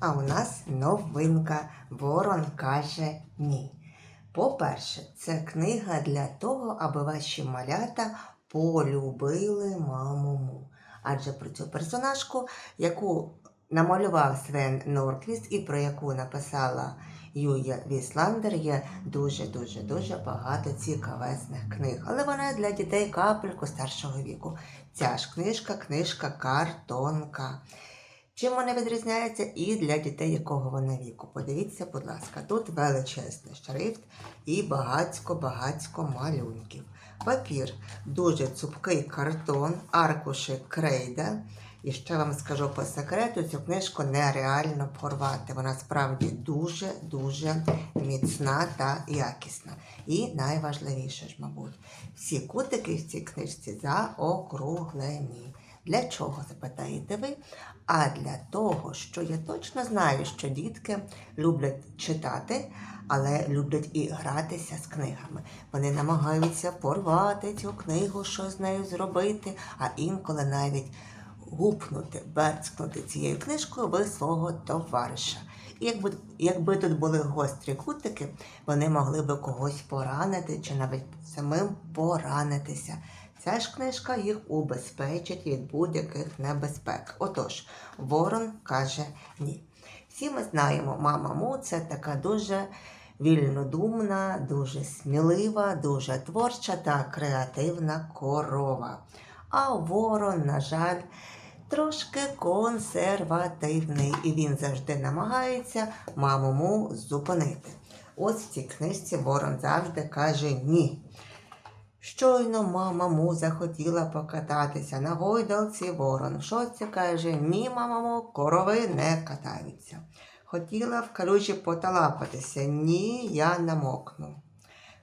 А у нас новинка Ворон каже ні. По-перше, це книга для того, аби ваші малята полюбили маму Му. Адже про цю персонажку, яку намалював Свен Норквіст і про яку написала Юя Вісландер, є дуже-дуже дуже багато цікавесних книг. Але вона для дітей капельку старшого віку. Ця ж книжка, книжка картонка. Чим вона відрізняється і для дітей якого вона віку? Подивіться, будь ласка, тут величезний шрифт і багацько-багацько малюнків. Папір дуже цупкий картон, аркуші крейда. І ще вам скажу по секрету, цю книжку нереально порвати. Вона справді дуже-дуже міцна та якісна. І найважливіше ж, мабуть, всі кутики в цій книжці заокруглені. Для чого запитаєте ви? А для того, що я точно знаю, що дітки люблять читати, але люблять і гратися з книгами. Вони намагаються порвати цю книгу, що з нею зробити, а інколи навіть гупнути, берцкнути цією книжкою ви свого товариша. І якби, якби тут були гострі кутики, вони могли би когось поранити чи навіть самим поранитися. Ця ж книжка їх убезпечить від будь-яких небезпек. Отож, Ворон каже ні. Всі ми знаємо, мама Му це така дуже вільнодумна, дуже смілива, дуже творча та креативна корова. А ворон, на жаль, трошки консервативний, і він завжди намагається маму Му зупинити. Ось в цій книжці Ворон завжди каже ні. Щойно мама Му захотіла покататися на гойдалці ворон. В шоці каже, ні, мама Му, корови не катаються. Хотіла в калюжі поталапатися, ні, я намокну.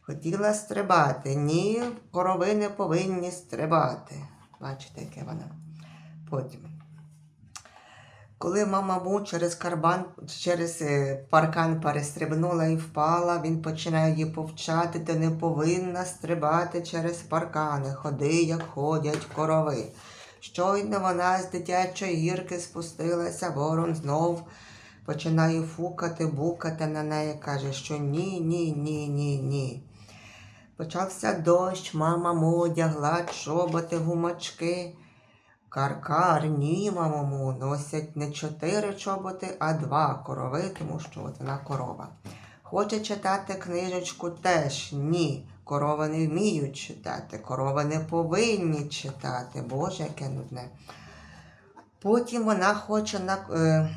Хотіла стрибати, ні, корови не повинні стрибати. Бачите, яке вона. Потім. Коли мама Му через карбан, через е, паркан перестрибнула і впала, він починає її повчати, ти не повинна стрибати через паркани, ходи, як ходять корови. Щойно вона з дитячої гірки спустилася, ворон знов починає фукати, букати на неї, каже, що ні, ні, ні, ні, ні. Почався дощ, мама му одягла чоботи, гумачки. Каркар, ні, мамому, носять не чотири чоботи, а два корови, тому що от вона корова. Хоче читати книжечку теж ні. Корови не вміють читати, корови не повинні читати. Боже, яке нудне. Потім вона хоче на, е,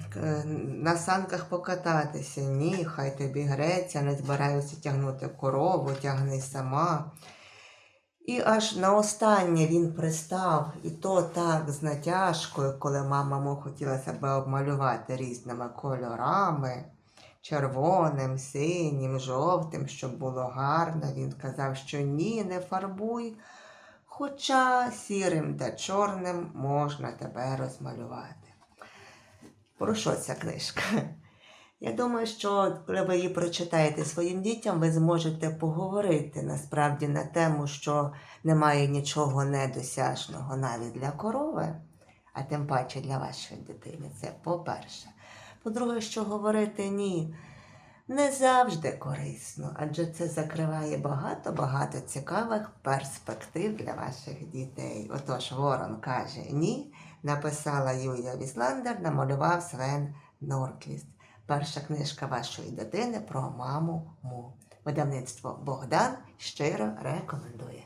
на санках покататися. Ні, хай тобі греться, не збираюся тягнути корову, тягни сама. І аж на останнє він пристав, і то так з натяжкою, коли мама йому хотіла себе обмалювати різними кольорами, червоним, синім, жовтим, щоб було гарно. Він казав, що ні, не фарбуй, хоча сірим та чорним можна тебе розмалювати. Про що ця книжка? Я думаю, що коли ви її прочитаєте своїм дітям, ви зможете поговорити насправді на тему, що немає нічого недосяжного навіть для корови, а тим паче для вашої дитини. Це по-перше. По-друге, що говорити ні, не завжди корисно, адже це закриває багато-багато цікавих перспектив для ваших дітей. Отож, Ворон каже ні, написала Юлія Вісландер, намалював Свен Норквіст. Перша книжка вашої дитини про маму Му. Видавництво Богдан щиро рекомендує.